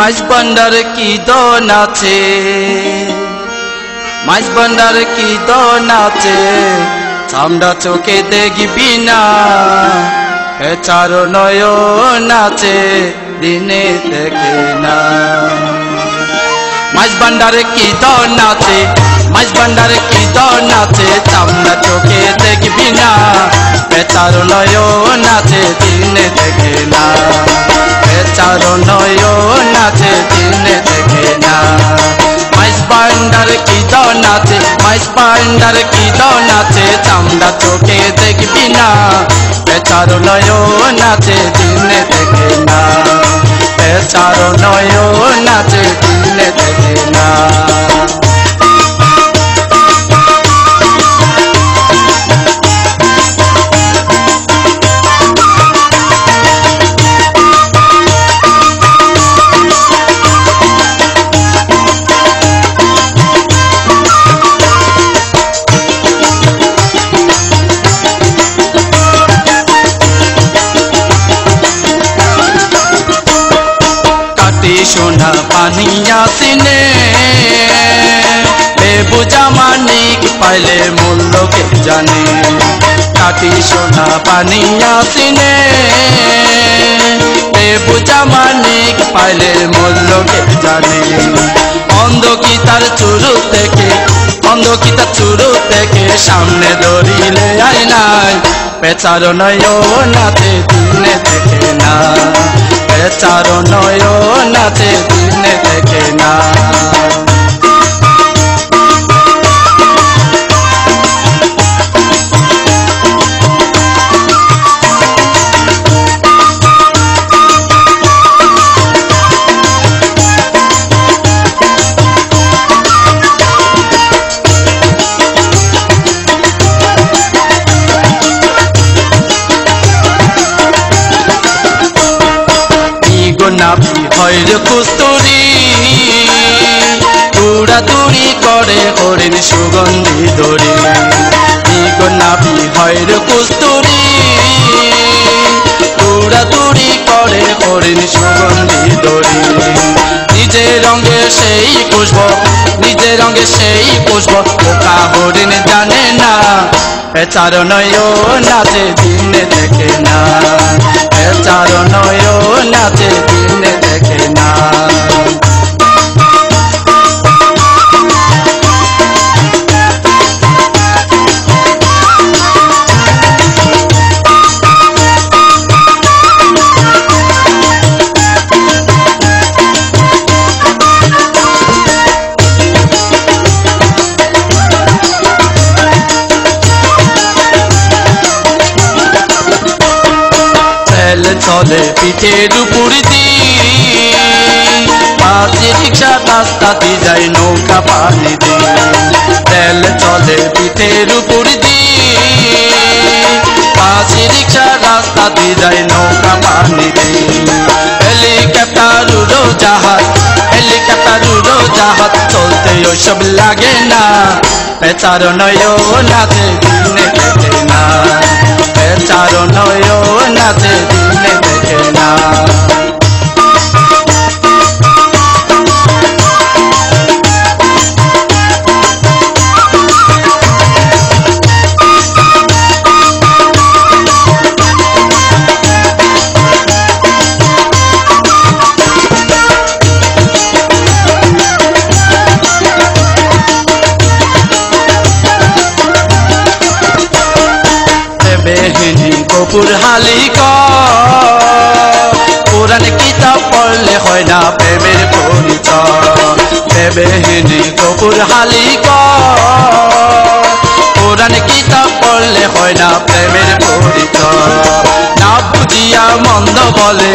মাইজ ভান্ডারে কি দন আছে? মাইজ ভান্ডারে কি দন আছে? চামড়া চোখে দেখবি না, এ চারো নয়ন আছে, দিনে দেখে না। মাইজ ভান্ডারে কি দন আছে? মাইজ ভান্ডারে কি দন আছে? চামড়া চোখে দেখবি না, এ চারো নয়ন আছে, দিনে দেখে না। এ চারো নয়ন আছে দিনে দেখে না। মাইস কি দন আছে? মাইস ভান্ডার কি দন আছে? চামড়া চোখে দেখবি না। এ চারো নয়ন আছে দিনে দেখে না। এ চারো নয়ন আছে দিনে দেখে না। আসিনে বুঝা মানিক পাইলে মূল্যকে জানে। কাটি সোনা পানি আসিনে বুঝা মানিক পাইলে মূল্যকে জানে। অন্ধ কি তার চুরু থেকে, অন্ধ কি তার চুরু থেকে সামনে দৌড়িলে আয় নাই। পেচার নয় নাচে দিনে দেখে না। পেচার নয় নাচে দিনে দেখে না হয় কুস্তুরি। দৌড়াদৌড়ি করে, হরিণ সুগন্ধি দড়ি ইগো নাপি হয় রে কুস্তুরি? দৌড়াদৌড়ি করে, হরিণ সুগন্ধি দড়ি নিজে রঙে সেই পুষ্প নিজে রঙে সেই পুষ্প, পোকা হরিণ জানে না। চার নয় নাচে দিনে দেখে না। চার নয় নাচে চলে পিঠের উপর পাঁচি রিক্সা রাস্তা দিয়ে যায় নৌকা পানি দিয়ে। তেল চলে পিঠের উপর পাঁচি রিক্সা রাস্তা দিয়ে যায় নৌকা পানি দিয়ে। হেলিকপ্টার উড়ো জাহাজ হেলিকপ্টার উড়ো জাহাজ চলতে ওইসব লাগে না। পেচার নয় নাচে, দিনে দেখে না। পেচার নয় বেহিনী কপুর হালিক কোরআন কিতাব পড়লে হয় না প্রেমের পরিচয়। বেহিনী কপুর হালিক কোরআন কিতাব পড়লে হয় না প্রেমের পরিচয়। না বুঝিয়া মন্দ বলে,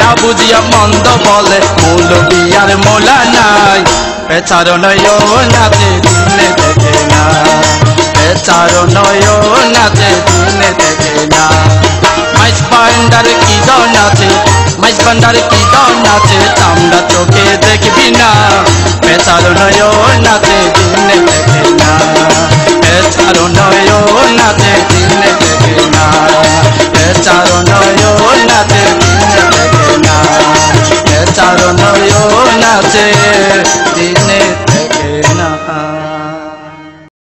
না বুঝিয়া মন্দ বলে মূল বিয়ার মোলা নাই। পেছার নয় নাচে দিনে দেখে না পেছার পেছার নয়